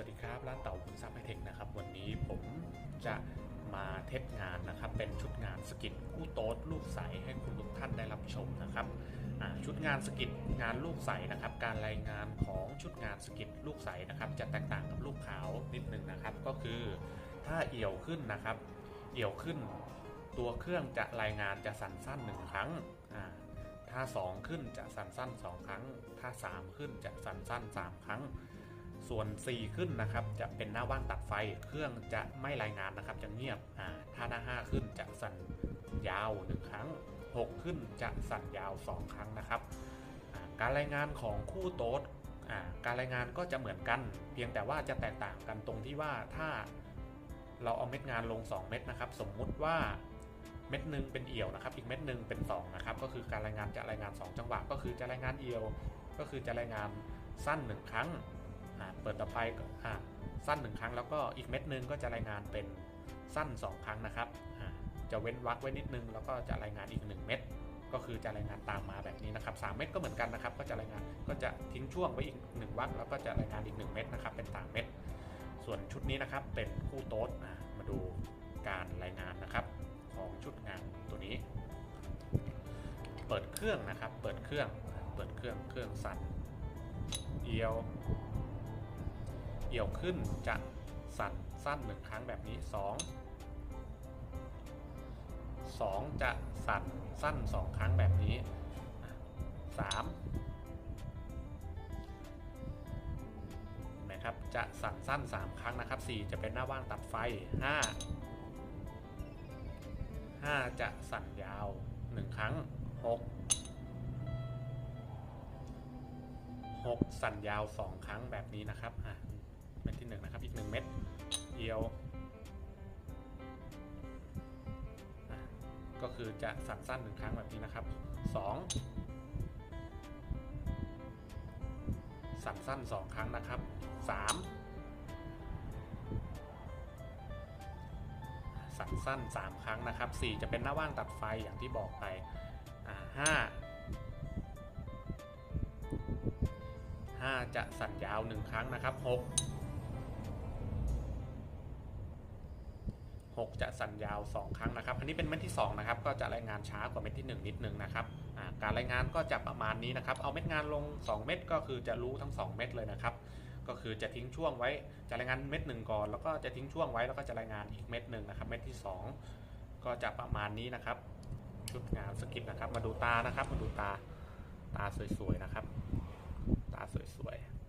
วัสดีครับ ร้านเต่าคุณซับไฮเทคนะครับ วันนี้ผมจะมาเทสงานนะครับ เป็นชุดงานสกิดคู่โต๊ดลูกใสให้คุณทุกท่านได้รับชมนะครับ ชุดงานสกิดงานลูกใสนะครับ การรายงานของชุดงานสกิดลูกใสนะครับ จะแตกต่างกับลูกขาวนิดนึงนะครับ ก็คือถ้าเอี่ยวขึ้นนะครับ เอี่ยวขึ้น ตัวเครื่องจะรายงานจะสั่นสั้นหนึ่งครั้งอ่าถ้า 2 ขึ้นจะสั่นสั้น 2 ครั้ง ถ้า 3 ขึ้นจะสั่นสั้น 3 ครั้ง ส่วน4ขึ้นนะครับจะเป็นหน้าว่างตัดไฟ เครื่องจะไม่รายงานนะครับจะเงียบอ่าถ้าหน้า 5 ขึ้นจะสั่นยาว 1 ครั้ง 6 ขึ้นจะสั่นยาว 2 ครั้งนะครับการรายงานของคู่โต๊ดการรายงานก็จะเหมือนกัน เพียงแต่ว่าจะแตกต่างกันตรงที่ว่าถ้าเราเอาเม็ดงานลง 2 เม็ดนะครับ สมมุติว่าเม็ดหนึ่งเป็นเอี่ยวนะครับ อีกเม็ดหนึ่งเป็น2นะครับ ก็คือการรายงานจะรายงาน 2 จังหวะ ก็คือจะรายงานเอี่ยว ก็คือจะรายงานสั้น 1 ครั้ง เปิดต่อไปอสั้น 1 ครั้งแล้วก็อีกเม็ดหนึงก็จะรายงานเป็นสั้น 2 ครั้งนะครับ จะเว้นวรรคไว้นิดนึง แล้วก็จะรายงานอีก 1 เม็ดก็คือจะรายงานตามมาแบบนี้นะครับ3เม็ดก็เหมือนกันนะครับ ก็จะรายงานก็จะทิ้งช่วงไว้อีก 1วรรคแล้วก็จะรายงานอีก 1 เม็ดนะครับ เป็น3เม็ดส่วนชุดนี้นะครับเป็นคู่โต๊ดมาดูการรายงานนะครับ ของชุดงานตัวนี้ เปิดเครื่องนะครับ เปิดเครื่องเปิดเครื่องเครื่องสั่นเอียว เอี่ยวขึ้นจะสั่นสั้นหนึ่งครั้งแบบนี้ 2 2 จะสั่นสั้น 2 ครั้งแบบนี้ 3 นะครับ จะสั่นสั้น 3 ครั้งนะครับ 4 จะเป็นหน้าว่างตัดไฟ 5 5 จะสั่นยาว 1 ครั้ง 6 6 สั่นยาว 2 ครั้งแบบนี้นะครับอะ เม็ดที่1นนะครับ อีก1เม็ดเอียว ก็คือจะสั่นสั้น1ครั้งแบบนี้นะครับ2สั่นสั้น2ครั้งนะครับ3สั่นสั้น3ครั้งนะครับ4จะเป็นหน้าว่างตัดไฟอย่างที่บอกไปอ่า5 5จะสั่นยาว 1 ครั้งนะครับ 6 6 จะสั่นยาว 2 ครั้งนะครับ อันนี้เป็นเม็ดที่2นะครับก็จะรายงานช้ากว่าเม็ดที่ 1 นิดนึงนะครับการรายงานก็จะประมาณนี้นะครับ เอาเม็ดงานลง 2 เม็ดก็คือจะรู้ทั้ง 2 เม็ดเลยนะครับ ก็คือจะทิ้งช่วงไว้จะรายงานเม็ดหนึ่งก่อน แล้วก็จะทิ้งช่วงไว้แล้วก็จะรายงานอีกเม็ดหนึ่งนะครับ เม็ดที่ 2 ก็จะประมาณนี้นะครับ ชุดงานสกิปนะครับ มาดูตานะครับ มาดูตาตาสวยๆนะครับ ตาสวยๆ